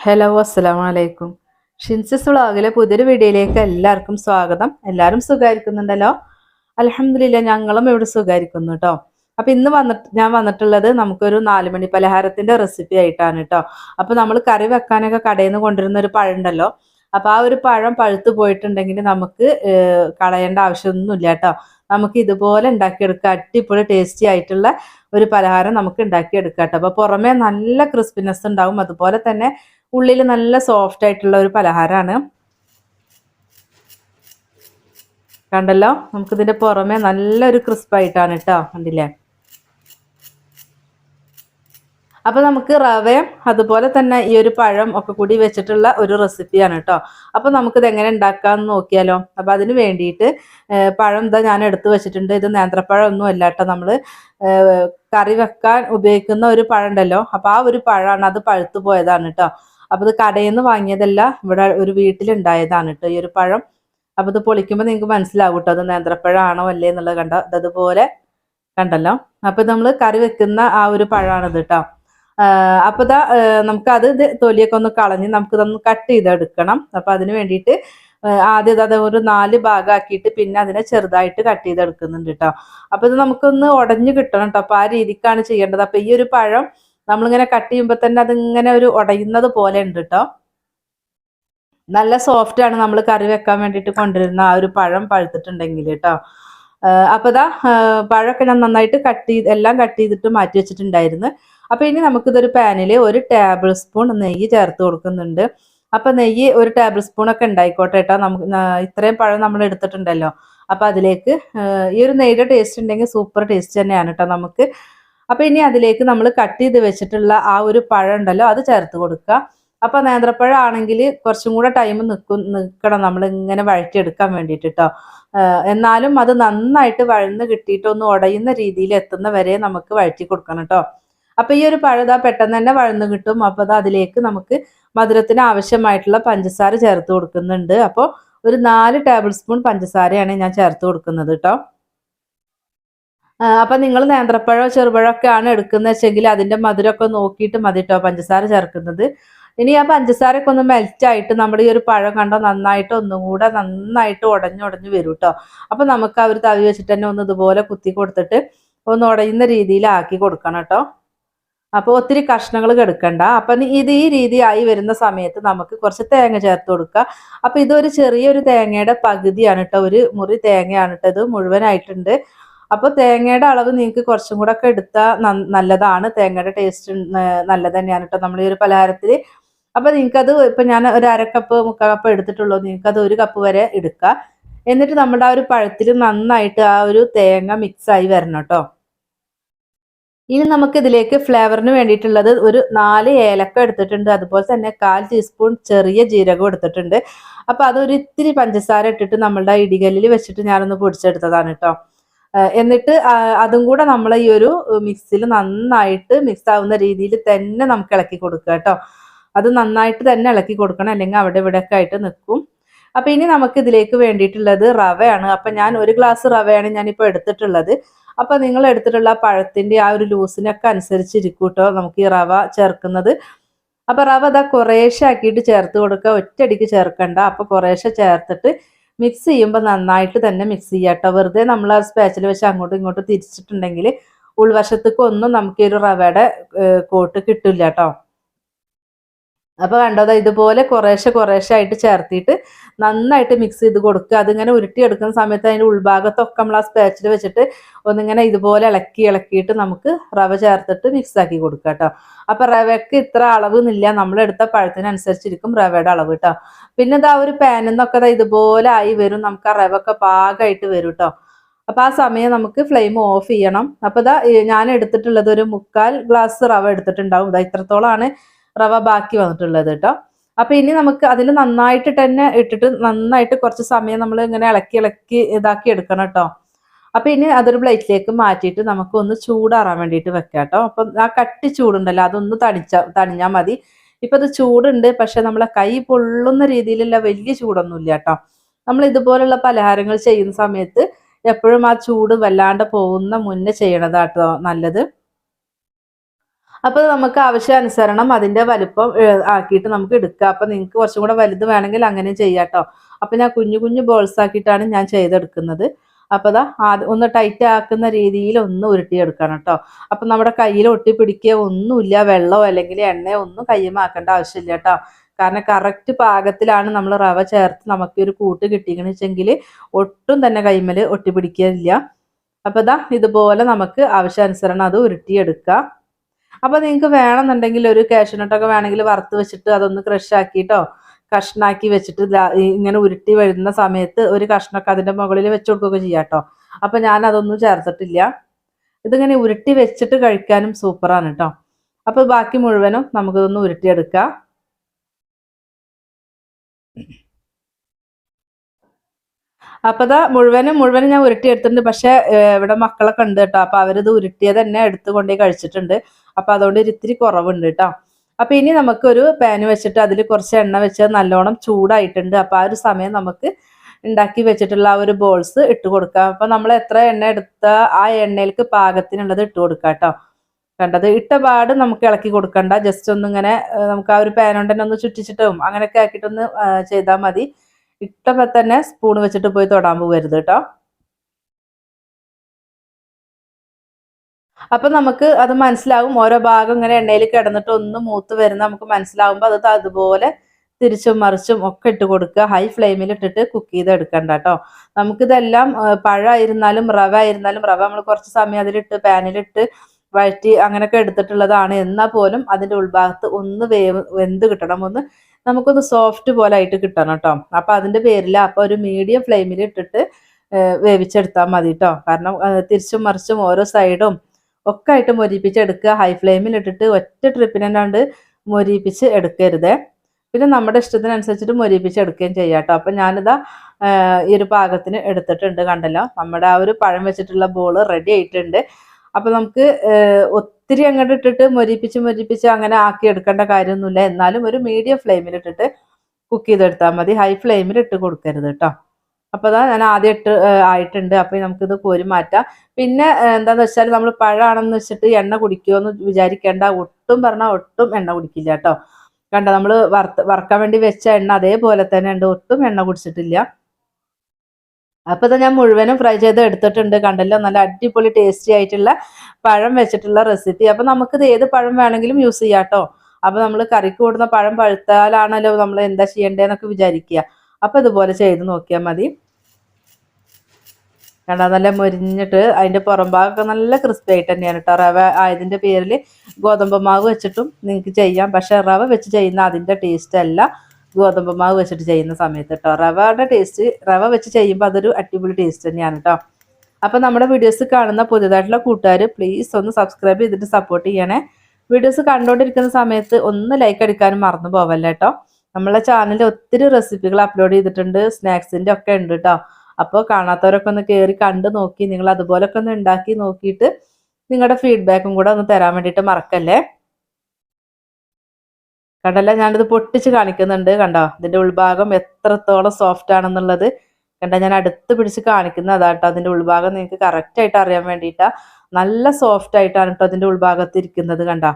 Hello അസ്സലാം വലൈക്കും ഷിൻസിസ് വ്ളോഗിലെ പുതിയൊരു വീഡിയോയിലേക്ക് എല്ലാവർക്കും സ്വാഗതം. എല്ലാവരും സുഖമായിരിക്കുന്നുണ്ടല്ലോ? അലഹമില്ല ഞങ്ങളും ഇവിടെ സുഖമായിരിക്കുന്നു കേട്ടോ അപ്പം ഇന്ന് വന്നിട്ട് ഞാൻ വന്നിട്ടുള്ളത് നമുക്കൊരു നാലുമണി പലഹാരത്തിന്റെ റെസിപ്പി ആയിട്ടാണ് കേട്ടോ അപ്പം നമ്മൾ കറി വെക്കാനൊക്കെ കടയിൽ നിന്ന് കൊണ്ടുവരുന്ന ഒരു പഴം ഉണ്ടല്ലോ. അപ്പൊ ആ ഒരു പഴം പഴുത്തു പോയിട്ടുണ്ടെങ്കിൽ നമുക്ക് കളയേണ്ട ആവശ്യമൊന്നുമില്ല കേട്ടോ നമുക്ക് ഇതുപോലെ ഉണ്ടാക്കിയെടുക്കാം അടിപൊളി ടേസ്റ്റി ആയിട്ടുള്ള ഒരു പലഹാരം നമുക്ക് ഉണ്ടാക്കിയെടുക്കാം കേട്ടോ അപ്പോൾ പുറമേ നല്ല ക്രിസ്പിനെസ് ഉണ്ടാവും. അതുപോലെ തന്നെ ഉള്ളിൽ നല്ല സോഫ്റ്റ് ആയിട്ടുള്ള ഒരു പലഹാരമാണ് കണ്ടല്ലോ? നമുക്കിതിന്റെ പുറമെ നല്ലൊരു ക്രിസ്പായിട്ടാണ് കേട്ടോ കണ്ടില്ലേ? അപ്പൊ നമുക്ക് റവയും അതുപോലെ തന്നെ ഈ ഒരു പഴം ഒക്കെ കൂടി വെച്ചിട്ടുള്ള ഒരു റെസിപ്പിയാണ് കേട്ടോ അപ്പൊ നമുക്കിത് എങ്ങനെ ഉണ്ടാക്കാന്ന് നോക്കിയാലോ? അപ്പൊ അതിന് വേണ്ടിയിട്ട് പഴം ഇതാ ഞാൻ എടുത്തു വെച്ചിട്ടുണ്ട്. ഇത് നേന്ത്രപ്പഴം ഒന്നും അല്ല കേട്ടോ നമ്മൾ. കറി വെക്കാൻ ഉപയോഗിക്കുന്ന ഒരു പഴം ഉണ്ടല്ലോ. അപ്പൊ ആ ഒരു പഴമാണ് അത് പഴുത്തു പോയതാണ് കേട്ടോ അപ്പൊ ഇത് കടയിൽ നിന്ന് വാങ്ങിയതല്ല ഇവിടെ ഒരു വീട്ടിലുണ്ടായതാണ് കേട്ടോ ഈ ഒരു പഴം. അപ്പൊ ഇത് പൊളിക്കുമ്പോൾ നിങ്ങൾക്ക് മനസ്സിലാവും കേട്ടോ അത് നേന്ത്രപ്പഴമാണോ അല്ലേ എന്നുള്ളത് കണ്ടോ? അതുപോലെ കണ്ടല്ലോ. അപ്പൊ നമ്മൾ കറി വെക്കുന്ന ആ ഒരു പഴമാണിത് കേട്ടോ അപ്പൊ ഇതാ ആഹ് നമുക്ക് അത് ഇത് തൊലിയൊക്കെ ഒന്ന് കളഞ്ഞ് നമുക്ക് ഇതൊന്ന് കട്ട് ചെയ്തെടുക്കണം. അപ്പൊ അതിന് വേണ്ടിയിട്ട് ആദ്യം ഇത് ഒരു നാല് ഭാഗമാക്കിയിട്ട് പിന്നെ അതിനെ ചെറുതായിട്ട് കട്ട് ചെയ്തെടുക്കുന്നുണ്ട് കേട്ടോ അപ്പൊ ഇത് നമുക്കൊന്ന് ഉടഞ്ഞു കിട്ടണം കേട്ടോ അപ്പൊ ആ രീതിക്കാണ് ചെയ്യേണ്ടത്. അപ്പൊ ഈ ഒരു പഴം നമ്മളിങ്ങനെ കട്ട് ചെയ്യുമ്പോൾ തന്നെ അതിങ്ങനെ ഒരു ഉടയുന്നത് പോലെ ഉണ്ട് കേട്ടോ നല്ല സോഫ്റ്റ് ആണ് നമ്മൾ കറി വെക്കാൻ വേണ്ടിയിട്ട് കൊണ്ടുവരുന്ന ആ ഒരു പഴം പഴുത്തിട്ടുണ്ടെങ്കിൽ കേട്ടോ അപ്പോൾ അപ്പൊ ഇതാ പഴമൊക്കെ ഞാൻ നന്നായിട്ട് കട്ട് ചെയ്ത് എല്ലാം കട്ട് ചെയ്തിട്ട് മാറ്റി വെച്ചിട്ടുണ്ടായിരുന്നു. അപ്പോൾ ഇനി നമുക്കിതൊരു പാനിൽ ഒരു ടേബിൾ സ്പൂൺ നെയ്യ് ചേർത്ത് കൊടുക്കുന്നുണ്ട്. അപ്പൊ നെയ്യ് ഒരു ടേബിൾ സ്പൂൺ ഒക്കെ ഉണ്ടായിക്കോട്ടെ കേട്ടോ നമുക്ക് ഇത്രയും പഴം നമ്മൾ എടുത്തിട്ടുണ്ടല്ലോ. അപ്പൊ അതിലേക്ക് ഈ ഒരു നെയ്യുടെ ടേസ്റ്റ് ഉണ്ടെങ്കിൽ സൂപ്പർ ടേസ്റ്റ് തന്നെയാണ് കേട്ടോ നമുക്ക്. അപ്പൊ ഇനി അതിലേക്ക് നമ്മൾ കട്ട് ചെയ്ത് വെച്ചിട്ടുള്ള ആ ഒരു പഴം ഉണ്ടല്ലോ അത് ചേർത്ത് കൊടുക്കുക. അപ്പൊ നേന്ത്രപ്പഴം ആണെങ്കിൽ കുറച്ചും കൂടെ ടൈം നിൽക്കും നിൽക്കണം നമ്മൾ ഇങ്ങനെ വഴറ്റിയെടുക്കാൻ വേണ്ടിയിട്ട് കേട്ടോ എന്നാലും അത് നന്നായിട്ട് വഴന്ന് കിട്ടിയിട്ടൊന്ന് ഉടയുന്ന രീതിയിൽ എത്തുന്ന വരെ നമുക്ക് വഴറ്റി കൊടുക്കണം കേട്ടോ അപ്പൊ ഈ ഒരു പഴുത പെട്ടെന്ന് തന്നെ വഴന്ന് കിട്ടും. അപ്പൊ അത് അതിലേക്ക് നമുക്ക് മധുരത്തിന് ആവശ്യമായിട്ടുള്ള പഞ്ചസാര ചേർത്ത് കൊടുക്കുന്നുണ്ട്. അപ്പോൾ ഒരു നാല് ടേബിൾ സ്പൂൺ പഞ്ചസാരയാണ് ഞാൻ ചേർത്ത് കൊടുക്കുന്നത് കേട്ടോ അപ്പൊ നിങ്ങൾ നേന്ത്രപ്പഴോ ചെറുപഴോ ഒക്കെ ആണ് എടുക്കുന്നത് വെച്ചെങ്കിൽ അതിന്റെ മധുരമൊക്കെ നോക്കിയിട്ട് മതി കേട്ടോ പഞ്ചസാര ചേർക്കുന്നത്. ഇനി ആ പഞ്ചസാരയൊക്കെ ഒന്ന് മെൽറ്റായിട്ട് നമ്മുടെ ഈ ഒരു പഴം കണ്ടോ നന്നായിട്ട് ഒന്നും കൂടെ നന്നായിട്ട് ഉടഞ്ഞുടഞ്ഞ് വരും കേട്ടോ അപ്പൊ നമുക്ക് ആ തവി വെച്ചിട്ട് തന്നെ ഒന്ന് ഇതുപോലെ കുത്തി കൊടുത്തിട്ട് ഒന്ന് ഉടയുന്ന രീതിയിലാക്കി കൊടുക്കണം കേട്ടോ അപ്പോൾ ഒത്തിരി കഷ്ണങ്ങൾ കെടുക്കണ്ട. അപ്പം ഇത് ഈ രീതിയായി വരുന്ന സമയത്ത് നമുക്ക് കുറച്ച് തേങ്ങ ചേർത്ത് കൊടുക്കുക അപ്പം ഇതൊരു ചെറിയൊരു തേങ്ങയുടെ പകുതിയാണ് കേട്ടോ ഒരു മുറി തേങ്ങയാണ് കേട്ടോ ഇത് മുഴുവനായിട്ടുണ്ട്. അപ്പോൾ തേങ്ങയുടെ അളവ് നിങ്ങൾക്ക് കുറച്ചും കൂടെ ഒക്കെ എടുത്താൽ നല്ലതാണ്. തേങ്ങയുടെ ടേസ്റ്റ് നല്ലത് തന്നെയാണ് കേട്ടോ നമ്മൾ ഈ ഒരു പലഹാരത്തിൽ അപ്പോൾ നിങ്ങൾക്കത് ഇപ്പം ഞാൻ ഒരു അര കപ്പ് മുക്കാൽ കപ്പ് എടുത്തിട്ടുള്ളൂ. നിങ്ങൾക്കത് ഒരു കപ്പ് വരെ എടുക്കുക എന്നിട്ട് നമ്മുടെ ആ ഒരു പഴത്തിൽ നന്നായിട്ട് ആ ഒരു തേങ്ങ മിക്സ് ആയി വരണം കേട്ടോ ഇനി നമുക്ക് ഇതിലേക്ക് ഫ്ലേവറിന് വേണ്ടിയിട്ടുള്ളത് ഒരു നാല് ഏലക്ക എടുത്തിട്ടുണ്ട്. അതുപോലെ തന്നെ കാൽ ടീസ്പൂൺ ചെറിയ ജീരകം എടുത്തിട്ടുണ്ട്. അപ്പൊ അതൊരു ഇത്തിരി പഞ്ചസാര ഇട്ടിട്ട് നമ്മളുടെ ഇടികല്ലിൽ വെച്ചിട്ട് ഞാനൊന്ന് പൊടിച്ചെടുത്തതാണ് കേട്ടോ എന്നിട്ട് അതും കൂടെ നമ്മൾ ഈ ഒരു മിക്സിൽ നന്നായിട്ട് മിക്സ് ആവുന്ന രീതിയിൽ തന്നെ നമുക്ക് ഇളക്കി കൊടുക്കുക കേട്ടോ. അത് നന്നായിട്ട് തന്നെ ഇളക്കി കൊടുക്കണം അല്ലെങ്കിൽ അവിടെ ഇവിടെ ഒക്കെ ആയിട്ട് നിൽക്കും അപ്പൊ ഇനി നമുക്ക് ഇതിലേക്ക് വേണ്ടിയിട്ടുള്ളത് റവയാണ്. അപ്പൊ ഞാൻ ഒരു ഗ്ലാസ് റവയാണ് ഞാനിപ്പോൾ എടുത്തിട്ടുള്ളത്. അപ്പൊ നിങ്ങൾ എടുത്തിട്ടുള്ള പഴത്തിന്റെ ആ ഒരു ലൂസിനൊക്കെ അനുസരിച്ചിരിക്കും കേട്ടോ നമുക്ക് ഈ റവ ചേർക്കുന്നത്. അപ്പൊ റവ ഇതാ കുറേശ്ശെ ആക്കിയിട്ട് ചേർത്ത് കൊടുക്കുക. ഒറ്റയടിക്ക് ചേർക്കണ്ട. അപ്പൊ കുറേശ്ശെ ചേർത്തിട്ട് മിക്സ് ചെയ്യുമ്പോൾ നന്നായിട്ട് തന്നെ മിക്സ് ചെയ്യുക കേട്ടോ വെറുതെ നമ്മൾ ആ സ്പാച്ചിൽ വെച്ച് അങ്ങോട്ടും ഇങ്ങോട്ടും തിരിച്ചിട്ടുണ്ടെങ്കിൽ ഉൾവശത്തേക്കൊന്നും നമുക്ക് ഈ ഒരു റവയുടെ കോട്ട് കിട്ടില്ല കേട്ടോ അപ്പൊ കണ്ടത് ഇതുപോലെ കുറേശ്ശെ കുറേശ്ശെ ആയിട്ട് ചേർത്തിട്ട് നന്നായിട്ട് മിക്സ് ചെയ്ത് കൊടുക്കുക. അതിങ്ങനെ ഉരുട്ടിയെടുക്കുന്ന സമയത്ത് അതിന്റെ ഉൾഭാഗത്തൊക്കെ നമ്മൾ ആ സ്പാച്ചിൽ വെച്ചിട്ട് ഒന്നിങ്ങനെ ഇതുപോലെ ഇളക്കി ഇളക്കിയിട്ട് നമുക്ക് റവ ചേർത്തിട്ട് മിക്സ് ആക്കി കൊടുക്കുക കേട്ടോ അപ്പൊ റവയ്ക്ക് ഇത്ര അളവ് എന്നില്ല നമ്മളെടുത്ത പഴത്തിനനുസരിച്ചിരിക്കും റവയുടെ അളവ് കേട്ടോ പിന്നെ ഇതാ ഒരു പാനിൽ നിന്നൊക്കെ ദാ ഇതുപോലെ ആയി വരും. നമുക്ക് ആ റവ ഒക്കെ പാകമായിട്ട് വരും കേട്ടോ അപ്പൊ ആ സമയം നമുക്ക് ഫ്ലെയിം ഓഫ് ചെയ്യണം. അപ്പൊ ഇതാ ഞാൻ എടുത്തിട്ടുള്ളത് ഒരു മുക്കാൽ ഗ്ലാസ് റവ എടുത്തിട്ടുണ്ടാവും. ഇതാ ഇത്രത്തോളമാണ് റവ ബാക്കി വന്നിട്ടുള്ളത് കേട്ടോ. അപ്പൊ ഇനി നമുക്ക് അതിൽ നന്നായിട്ട് തന്നെ ഇട്ടിട്ട് നന്നായിട്ട് കുറച്ച് സമയം നമ്മൾ ഇങ്ങനെ ഇളക്കി ഇളക്കി ഇതാക്കി എടുക്കണം കേട്ടോ. അപ്പൊ ഇനി അതൊരു പ്ലേറ്റിലേക്ക് മാറ്റിയിട്ട് നമുക്ക് ഒന്ന് ചൂടാറാൻ വേണ്ടിയിട്ട് വെക്കാം കേട്ടോ. അപ്പൊ ആ കട്ടി ചൂടുണ്ടല്ലോ അതൊന്ന് തണിച്ച തണിഞ്ഞാൽ മതി. ഇപ്പൊ ഇത് ചൂടുണ്ട് പക്ഷെ നമ്മളെ കൈ പൊള്ളുന്ന രീതിയിലുള്ള വലിയ ചൂടൊന്നുമില്ല കേട്ടോ. നമ്മൾ ഇതുപോലുള്ള പലഹാരങ്ങൾ ചെയ്യുന്ന സമയത്ത് എപ്പോഴും ആ ചൂട് വല്ലാണ്ട് പോകുന്ന മുന്നേ ചെയ്യണതാട്ടോ നല്ലത്. അപ്പോൾ നമുക്ക് ആവശ്യാനുസരണം അതിന്റെ വലുപ്പം ആക്കിയിട്ട് നമുക്ക് എടുക്കാം. അപ്പൊ നിങ്ങൾക്ക് കുറച്ചും കൂടെ വലുത് വേണമെങ്കിൽ അങ്ങനെ ചെയ്യാം കേട്ടോ അപ്പൊ ഞാൻ കുഞ്ഞു കുഞ്ഞു ബോൾസ് ആക്കിയിട്ടാണ് ഞാൻ ചെയ്തെടുക്കുന്നത്. അപ്പോൾ അതാ ആദ്യം ഒന്ന് ടൈറ്റ് ആക്കുന്ന രീതിയിൽ ഒന്ന് ഉരുട്ടിയെടുക്കണം കേട്ടോ അപ്പൊ നമ്മുടെ കയ്യിൽ ഒട്ടി പിടിക്കുക ഒന്നുമില്ല വെള്ളമോ അല്ലെങ്കിൽ എണ്ണയോ ഒന്നും കയ്യുമാക്കേണ്ട ആവശ്യമില്ല കേട്ടോ കാരണം കറക്റ്റ് പാകത്തിലാണ് നമ്മൾ റവ ചേർത്ത് നമുക്ക് ഒരു കൂട്ട് കിട്ടിയെന്ന് വെച്ചെങ്കിൽ ഒട്ടും തന്നെ കൈമൽ ഒട്ടി പിടിക്കില്ല അപ്പോൾ ദാ ഇതുപോലെ നമുക്ക് ആവശ്യാനുസരണം അത് ഉരുട്ടിയെടുക്കാം. അപ്പൊ നിങ്ങൾക്ക് വേണമെന്നുണ്ടെങ്കിൽ ഒരു കാഷ്യൂനട്ടൊക്കെ വേണമെങ്കിൽ വറുത്ത് വെച്ചിട്ട് അതൊന്ന് ക്രഷ് ആക്കിയിട്ടോ കഷ്ണാക്കി വെച്ചിട്ട് ഇങ്ങനെ ഉരുട്ടി വരുന്ന സമയത്ത് ഒരു കഷ്ണമൊക്കെ അതിന്റെ മുകളിൽ വെച്ച് കൊടുക്കുകയൊക്കെ ചെയ്യാം കേട്ടോ അപ്പൊ ഞാൻ അതൊന്നും ചേർത്തിട്ടില്ല. ഇതിങ്ങനെ ഉരുട്ടി വെച്ചിട്ട് കഴിക്കാനും സൂപ്പറാണ് കേട്ടോ അപ്പൊ ബാക്കി മുഴുവനും നമുക്കിതൊന്ന് ഉരുട്ടിയെടുക്കാം. അപ്പൊ ദാ മുഴുവനും മുഴുവനും ഞാൻ ഉരുട്ടി എടുത്തിട്ടുണ്ട് പക്ഷെ ഇവിടെ മക്കളൊക്കെ ഉണ്ട് കേട്ടോ. അപ്പൊ അവരിത് ഉരുട്ടിയത് തന്നെ എടുത്ത് കഴിച്ചിട്ടുണ്ട്. അപ്പൊ അതുകൊണ്ട് ഒരു ഇത്തിരി കുറവുണ്ട് കേട്ടോ. അപ്പൊ ഇനി നമുക്കൊരു പാന് വെച്ചിട്ട് അതിൽ കുറച്ച് എണ്ണ വെച്ച് നല്ലോണം ചൂടായിട്ടുണ്ട്. അപ്പൊ ആ ഒരു സമയം നമുക്ക് ഉണ്ടാക്കി വെച്ചിട്ടുള്ള ആ ഒരു ബോൾസ് ഇട്ട് കൊടുക്കാം. അപ്പൊ നമ്മൾ എത്ര എണ്ണ എടുത്ത ആ എണ്ണയിലേക്ക് പാകത്തിനുള്ളത് ഇട്ട് കൊടുക്കാം കേട്ടോ. കണ്ടത്? ഇട്ട പാട് നമുക്ക് ഇളക്കി കൊടുക്കണ്ട. ജസ്റ്റ് ഒന്നിങ്ങനെ നമുക്ക് ആ ഒരു പാൻ ഒന്ന് ചുറ്റിച്ചിട്ടും അങ്ങനെയൊക്കെ ആക്കിയിട്ടൊന്ന് ചെയ്താൽ മതി. ഇട്ടപ്പോ തന്നെ സ്പൂൺ വെച്ചിട്ട് പോയി തൊടാൻ പോകരുത് കേട്ടോ അപ്പൊ നമുക്ക് അത് മനസ്സിലാവും. ഓരോ ഭാഗം ഇങ്ങനെ എണ്ണയിൽ കിടന്നിട്ട് ഒന്ന് മൂത്ത് വരുന്ന നമുക്ക് മനസ്സിലാവുമ്പോൾ അത് അതുപോലെ തിരിച്ചും മറിച്ചും ഒക്കെ ഇട്ട് കൊടുക്കുക. ഹൈ ഫ്ലെയിമിൽ ഇട്ടിട്ട് കുക്ക് ചെയ്ത് എടുക്കണ്ട കേട്ടോ നമുക്കിതെല്ലാം പഴമായിരുന്നാലും റവ ആയിരുന്നാലും റവ നമ്മൾ കുറച്ച് സമയം അതിലിട്ട് പാനിലിട്ട് വഴറ്റി അങ്ങനെയൊക്കെ എടുത്തിട്ടുള്ളതാണ്. എന്നാൽ പോലും അതിന്റെ ഉൾഭാഗത്ത് ഒന്ന് വേവ് വെന്ത് കിട്ടണം. ഒന്ന് നമുക്കൊന്ന് സോഫ്റ്റ് പോലെ ആയിട്ട് കിട്ടണം കേട്ടോ അപ്പൊ അതിന്റെ പേരിൽ അപ്പൊ ഒരു മീഡിയം ഫ്ലെയിമിൽ ഇട്ടിട്ട് വേവിച്ചെടുത്താൽ മതി കേട്ടോ കാരണം തിരിച്ചും മറിച്ചും ഓരോ സൈഡും ഒക്കെ ആയിട്ട് മൊരിപ്പിച്ചെടുക്കുക ഹൈ ഫ്ലെയിമിൽ ഇട്ടിട്ട് ഒറ്റ ട്രിപ്പിനല്ലാണ്ട് മൊരിപ്പിച്ച് എടുക്കരുത്. പിന്നെ നമ്മുടെ ഇഷ്ടത്തിനനുസരിച്ചിട്ട് മൊരിപ്പിച്ച് എടുക്കുകയും ചെയ്യാം കേട്ടോ അപ്പം ഞാനിതാ ഈ ഒരു പാകത്തിന് എടുത്തിട്ടുണ്ട് കണ്ടല്ലോ. നമ്മുടെ ആ ഒരു പഴം വെച്ചിട്ടുള്ള ബോൾ റെഡി ആയിട്ടുണ്ട്. അപ്പം നമുക്ക് ഒത്തിരി അങ്ങോട്ട് ഇട്ടിട്ട് മൊരിപ്പിച്ച് മൊരിപ്പിച്ച് അങ്ങനെ ആക്കി എടുക്കേണ്ട കാര്യമൊന്നുമില്ല. എന്നാലും ഒരു മീഡിയം ഫ്ലെയിമിൽ ഇട്ടിട്ട് കുക്ക് ചെയ്തെടുത്താൽ മതി. ഹൈ ഫ്ലെയിമിൽ ഇട്ട് കൊടുക്കരുത് കേട്ടോ അപ്പോൾ അതാ ഞാൻ ആദ്യം ഇട്ട് ആയിട്ടുണ്ട്. അപ്പോൾ നമുക്കിത് കോരി മാറ്റാം. പിന്നെ എന്താണെന്ന് വെച്ചാൽ നമ്മൾ പഴമാണെന്ന് വെച്ചിട്ട് എണ്ണ കുടിക്കുമോ എന്ന് വിചാരിക്കേണ്ട. ഒട്ടും പറഞ്ഞാൽ ഒട്ടും എണ്ണ കുടിക്കില്ല കേട്ടോ കണ്ട? നമ്മൾ വറുത്ത് വറക്കാൻ വേണ്ടി വെച്ച എണ്ണ അതേപോലെ തന്നെ ഉണ്ട്. ഒട്ടും എണ്ണ കുടിച്ചിട്ടില്ല. അപ്പൊ ഇത് ഞാൻ മുഴുവനും ഫ്രൈ ചെയ്ത് എടുത്തിട്ടുണ്ട്. കണ്ടല്ലോ? നല്ല അടിപൊളി ടേസ്റ്റി ആയിട്ടുള്ള പഴം വെച്ചിട്ടുള്ള റെസിപ്പി അപ്പൊ നമുക്കിത് ഏത് പഴം വേണമെങ്കിലും യൂസ് ചെയ്യാം കേട്ടോ അപ്പൊ നമ്മൾ കറിക്ക് കൂടുന്ന പഴം പഴുത്താലാണല്ലോ നമ്മൾ എന്താ ചെയ്യേണ്ടതെന്നൊക്കെ വിചാരിക്കുക. അപ്പൊ ഇതുപോലെ ചെയ്ത് നോക്കിയാൽ മതി. കണ്ടാ നല്ല മുരിഞ്ഞിട്ട് അതിന്റെ പുറം ഭാഗമൊക്കെ നല്ല ക്രിസ്പി ആയിട്ട് തന്നെയാണ് കേട്ടോ റവ ആയതിന്റെ പേരിൽ ഗോതമ്പ് മാവ് വെച്ചിട്ടും നിങ്ങൾക്ക് ചെയ്യാം. പക്ഷെ റവ വെച്ച് ചെയ്യുന്ന അതിന്റെ ടേസ്റ്റ് അല്ല. ഗോതമ്പ് മാവ് വെച്ചിട്ട് ചെയ്യുന്ന സമയത്ത് കേട്ടോ റവയുടെ ടേസ്റ്റ് റവ വെച്ച് ചെയ്യുമ്പോൾ അതൊരു അടിപൊളി ടേസ്റ്റ് തന്നെയാണ് കേട്ടോ അപ്പോൾ നമ്മുടെ വീഡിയോസ് കാണുന്ന പുതിയതായിട്ടുള്ള കൂട്ടുകാർ പ്ലീസ് ഒന്ന് സബ്സ്ക്രൈബ് ചെയ്തിട്ട് സപ്പോർട്ട് ചെയ്യണേ. വീഡിയോസ് കണ്ടുകൊണ്ടിരിക്കുന്ന സമയത്ത് ഒന്ന് ലൈക്ക് അടിക്കാനും മറന്നു പോവല്ലേ കേട്ടോ നമ്മളെ ചാനലിൽ ഒത്തിരി റെസിപ്പികൾ അപ്ലോഡ് ചെയ്തിട്ടുണ്ട് സ്നാക്സിന്റെ ഒക്കെ ഉണ്ട് കേട്ടോ അപ്പോൾ കാണാത്തവരൊക്കെ ഒന്ന് കയറി കണ്ട് നോക്കി നിങ്ങൾ അതുപോലൊക്കെ ഒന്ന് ഉണ്ടാക്കി നോക്കിയിട്ട് നിങ്ങളുടെ ഫീഡ്ബാക്കും കൂടെ ഒന്ന് തരാൻ വേണ്ടിയിട്ട് മറക്കല്ലേ? കണ്ടല്ല ഞാനിത് പൊട്ടിച്ച് കാണിക്കുന്നുണ്ട് കണ്ടോ? ഇതിന്റെ ഉൾഭാഗം എത്രത്തോളം സോഫ്റ്റ് ആണെന്നുള്ളത്. കണ്ട ഞാൻ അടുത്ത് പിടിച്ച് കാണിക്കുന്നത് അതാട്ടോ അതിന്റെ ഉൾഭാഗം നിങ്ങൾക്ക് കറക്റ്റ് ആയിട്ട് അറിയാൻ വേണ്ടിയിട്ടാ. നല്ല സോഫ്റ്റ് ആയിട്ടാണ് കേട്ടോ അതിന്റെ ഉൾഭാഗത്ത് ഇരിക്കുന്നത് കണ്ടോ?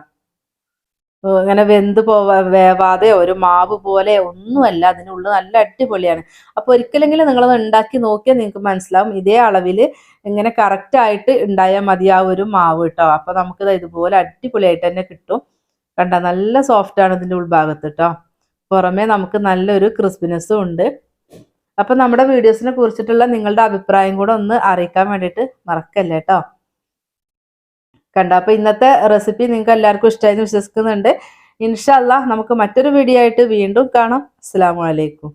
ഇങ്ങനെ വെന്ത് പോവാ വേവാതെ ഒരു മാവ് പോലെ ഒന്നുമല്ല. അതിനുള്ളിൽ നല്ല അടിപൊളിയാണ്. അപ്പൊ ഒരിക്കലെങ്കിലും നിങ്ങളത് ഉണ്ടാക്കി നോക്കിയാൽ നിങ്ങൾക്ക് മനസ്സിലാവും. ഇതേ അളവിൽ ഇങ്ങനെ കറക്റ്റ് ആയിട്ട് ഉണ്ടായാൽ മതി ആ ഒരു മാവ് കേട്ടോ അപ്പൊ നമുക്കിത് ഇതുപോലെ അടിപൊളിയായിട്ട് തന്നെ കിട്ടും. കണ്ട നല്ല സോഫ്റ്റ് ആണ് ഇതിന്റെ ഉൾഭാഗത്ത് കേട്ടോ പുറമേ നമുക്ക് നല്ലൊരു ക്രിസ്പിനെസ്സും ഉണ്ട്. അപ്പം നമ്മുടെ വീഡിയോസിനെ കുറിച്ചിട്ടുള്ള നിങ്ങളുടെ അഭിപ്രായം കൂടെ ഒന്ന് അറിയിക്കാൻ വേണ്ടിയിട്ട് മറക്കല്ലേ കേട്ടോ കണ്ടോ അപ്പം ഇന്നത്തെ റെസിപ്പി നിങ്ങൾക്ക് എല്ലാവർക്കും ഇഷ്ടമായി വിശ്വസിക്കുന്നുണ്ട്. ഇൻഷല്ല നമുക്ക് മറ്റൊരു വീഡിയോ ആയിട്ട് വീണ്ടും കാണാം. അസ്സാം വലൈക്കും